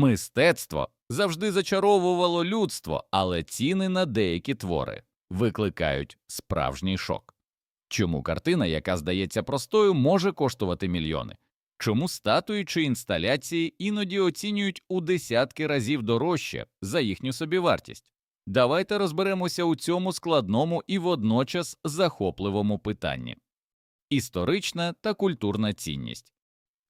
Мистецтво завжди зачаровувало людство, але ціни на деякі твори викликають справжній шок. Чому картина, яка здається простою, може коштувати мільйони? Чому статуї чи інсталяції іноді оцінюють у десятки разів дорожче за їхню собівартість? Давайте розберемося у цьому складному і водночас захопливому питанні. Історична та культурна цінність.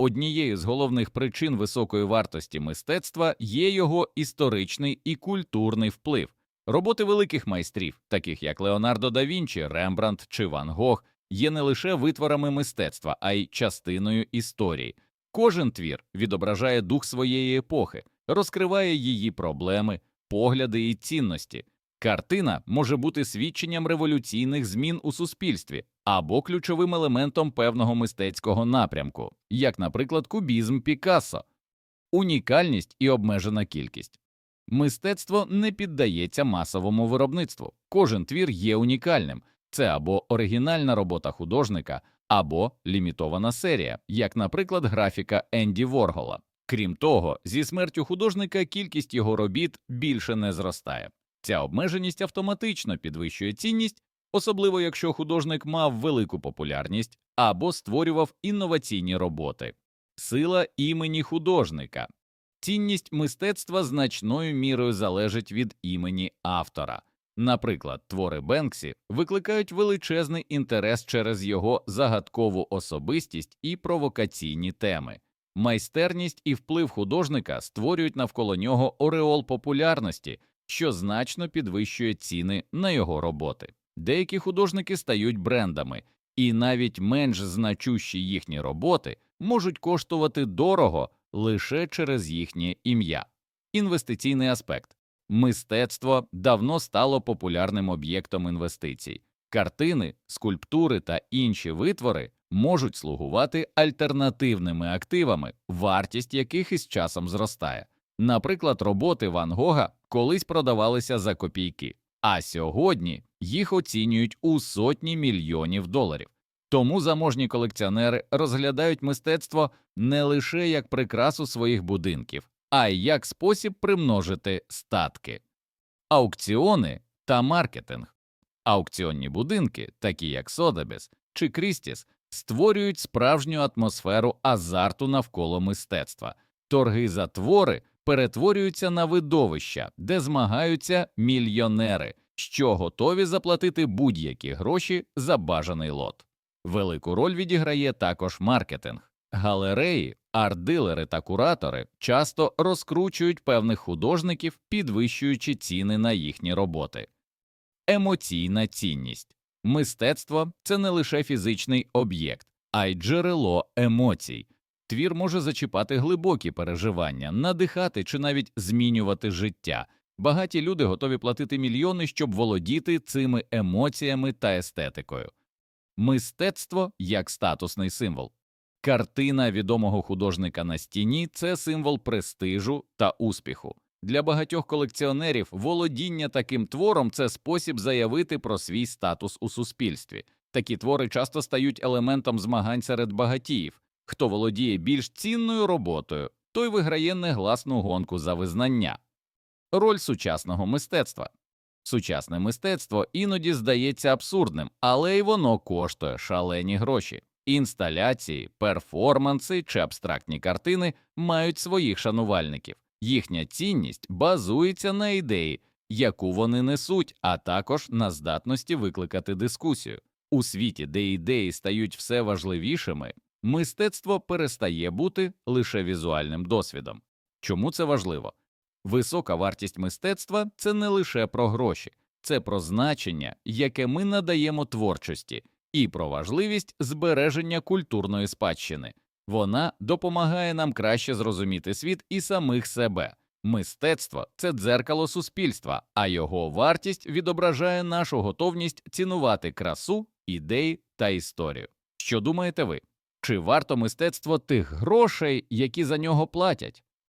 Однією з головних причин високої вартості мистецтва є його історичний і культурний вплив. Роботи великих майстрів, таких як Леонардо да Вінчі, Рембрандт чи Ван Гог, є не лише витворами мистецтва, а й частиною історії. Кожен твір відображає дух своєї епохи, розкриває її проблеми, погляди і цінності. Картина може бути свідченням революційних змін у суспільстві або ключовим елементом певного мистецького напрямку, як, наприклад, кубізм Пікассо, унікальність і обмежена кількість. Мистецтво не піддається масовому виробництву. Кожен твір є унікальним. Це або оригінальна робота художника, або лімітована серія, як, наприклад, графіка Енді Воргола. Крім того, зі смертю художника кількість його робіт більше не зростає. Ця обмеженість автоматично підвищує цінність, особливо якщо художник мав велику популярність або створював інноваційні роботи. Сила імені художника. Цінність мистецтва значною мірою залежить від імені автора. Наприклад, твори Бенксі викликають величезний інтерес через його загадкову особистість і провокаційні теми. Майстерність і вплив художника створюють навколо нього ореол популярності, що значно підвищує ціни на його роботи. Деякі художники стають брендами, і навіть менш значущі їхні роботи можуть коштувати дорого лише через їхнє ім'я. Інвестиційний аспект мистецтво давно стало популярним об'єктом інвестицій. Картини, скульптури та інші витвори можуть слугувати альтернативними активами, вартість яких із часом зростає. Наприклад, роботи Ван Гога колись продавалися за копійки, а сьогодні їх оцінюють у сотні мільйонів доларів. Тому заможні колекціонери розглядають мистецтво не лише як прикрасу своїх будинків, а й як спосіб примножити статки. Аукціони та маркетинг. Аукціонні будинки, такі як Содебіс чи Крістіс, створюють справжню атмосферу азарту навколо мистецтва. Торги за твори перетворюються на видовища, де змагаються мільйонери, що готові заплатити будь-які гроші за бажаний лот. Велику роль відіграє також маркетинг. Галереї, арт-дилери та куратори часто розкручують певних художників, підвищуючи ціни на їхні роботи. Емоційна цінність мистецтво це не лише фізичний об'єкт, а й джерело емоцій. Твір може зачіпати глибокі переживання, надихати чи навіть змінювати життя. Багаті люди готові платити мільйони, щоб володіти цими емоціями та естетикою. Мистецтво як статусний символ. Картина відомого художника на стіні це символ престижу та успіху. Для багатьох колекціонерів володіння таким твором це спосіб заявити про свій статус у суспільстві. Такі твори часто стають елементом змагань серед багатіїв. Хто володіє більш цінною роботою, той виграє негласну гонку за визнання. Роль сучасного мистецтва. Сучасне мистецтво іноді здається абсурдним, але й воно коштує шалені гроші. Інсталяції, перформанси чи абстрактні картини мають своїх шанувальників. Їхня цінність базується на ідеї, яку вони несуть, а також на здатності викликати дискусію. У світі, де ідеї стають все важливішими, мистецтво перестає бути лише візуальним досвідом. Чому це важливо? Висока вартість мистецтва це не лише про гроші, це про значення, яке ми надаємо творчості, і про важливість збереження культурної спадщини. Вона допомагає нам краще зрозуміти світ і самих себе. Мистецтво це дзеркало суспільства, а його вартість відображає нашу готовність цінувати красу, ідеї та історію. Що думаєте ви? Чи варто мистецтво тих грошей, які за нього платять?